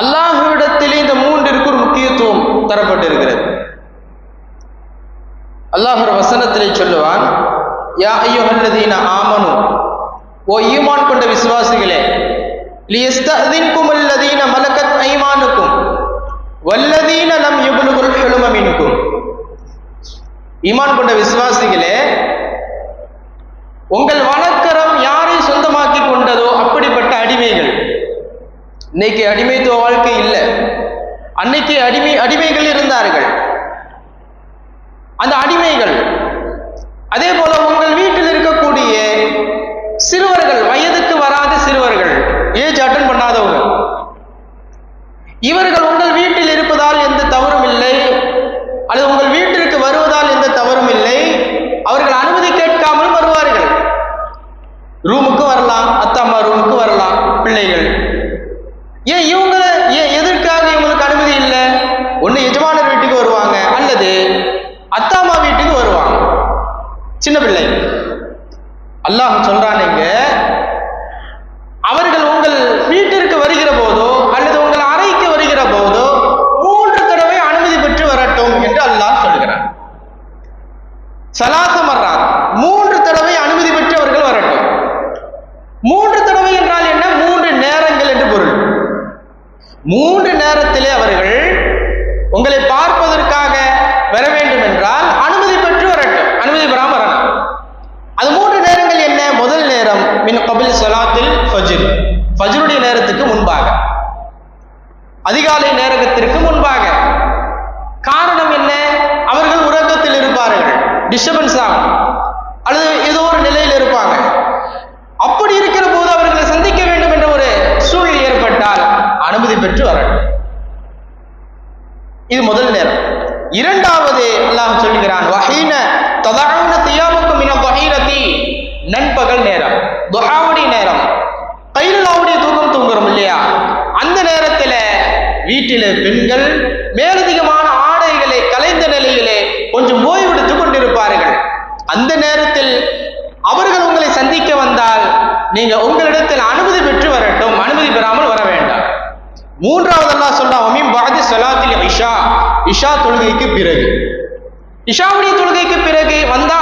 அல்லாஹுவிடத்திலே இந்த மூன்றிற்கு ஒரு முக்கியத்துவம் தரப்பட்டிருக்கிறது. அல்லாஹ் ஒரு வசனத்திலே சொல்லுவான் யா ஐயுஹல்லதீன ஆமனு ஓ ஈமான் கொண்ட விசுவாசிகளே லியஸ்தஅதின்கும் அல்லதீன மலக்கத் ஐமானுக்கும் வல்லதீன லம் யுப்லுகுல் ஹுலும ஈமான் கொண்ட விசுவாசிகளே உங்கள் வன இன்னைக்கு அடிமைத்துவ வாழ்க்கை இல்லை. அன்னைக்கு அடிமை அடிமைகள் இருந்தார்கள். அந்த அடிமைகள் அதே போல உங்கள் வீட்டில் இருக்கக்கூடிய சிறுவர்கள் வயதுக்கு வராத சிறுவர்கள் ஏஜ் அட்டன் பண்ணாதவங்க இவர்கள் உங்கள் வீட்டில் இருப்பதால் எந்த தவறும் இல்லை. அல்லது உங்கள் வீட்டிற்கு வருவதால் எந்த தவறும் இல்லை. அவர்கள் அனுமதி கேட்காமல் வருவார்கள். ரூமுக்கு வரலாம் அத்தம்மா ரூமுக்கு வரலாம் பிள்ளைகள் ஏன் இவங்க ஏன் எதற்காக இவங்களுக்கு அனுமதி இல்லை? ஒன்று எஜமானர் வீட்டுக்கு வருவாங்க அல்லது அத்தாமா வீட்டுக்கு வருவாங்க. சின்ன பிள்ளை. அல்லாஹ் சொல்றானுங்க அவர்கள் உங்கள் வீட்டிற்கு வருகிற போதோ அல்லது உங்கள் அறைக்கு வருகிற போதோ மூன்று தடவை அனுமதி பெற்று வரட்டும் என்று அல்லாஹ் சொல்கிறார் சலாசமர்றார் மூன்று தடவை அனுமதி பெற்று அவர்கள் வரட்டும். மூன்று தடவை என்றால் என்ன மூன்று நேரங்கள் என்று பொருள் மூன்று நேரத்திலே அவர்கள் உங்களை பார்ப்பதற்காக வர வேண்டும் என்றால் அனுமதி பெற்று வரட்டும். அனுமதி பெறாம வரணும். அது மூன்று நேரங்கள் என்ன? முதல் நேரம் மின் கபில் சொலாத்தில் ஃபஜ்ர். ஃபஜ்ருடைய நேரத்துக்கு முன்பாக. அதிகாலை நேரத்திற்கு முன்பாக. காரணம் என்ன? அவர்கள் உறக்கத்தில் இருப்பார்கள். டிஸ்டர்பன்ஸ் ஆகும். அல்லது ஏதோ ஒரு நிலையில் இருப்பாங்க அப்படி இருக்கிற போது அவர்களை சந்திக்க வேண்டும் என்ற ஒரு சூழ்நிலை ஏற்பட்டால் அனுமதி பெற்று வரட்டும் இது முதல் நேரம். இரண்டாவது அல்லாஹ் சொல்கிறான் வஹீன ததவுன தியாவுக்கு மின வஹீரதி நண்பகல் நேரம் துஹாவுடைய நேரம். கைலாவுடைய தூக்கம் தூங்குறோம் இல்லையா? அந்த நேரத்தில் வீட்டில் பெண்கள் மேலதிகமான ஆடைகளை கலைந்த நிலையிலே கொஞ்சம் ஓய்வெடுத்துக் கொண்டிருப்பார்கள். அந்த நேரத்தில் அவர்கள் உங்களை சந்திக்க வந்தால் நீங்க உங்களிடத்தில் அனுமதி பெற்று வரட்டும் அனுமதி பெறாமல் வர வேண்டும். மூன்றாவது அல்லாஹ் சொல்றான் அமீம் பாதி சலாத்தில் இஷா. இஷா தொழுகைக்கு பிறகு. இஷாவுடைய தொழுகைக்கு பிறகு வந்தா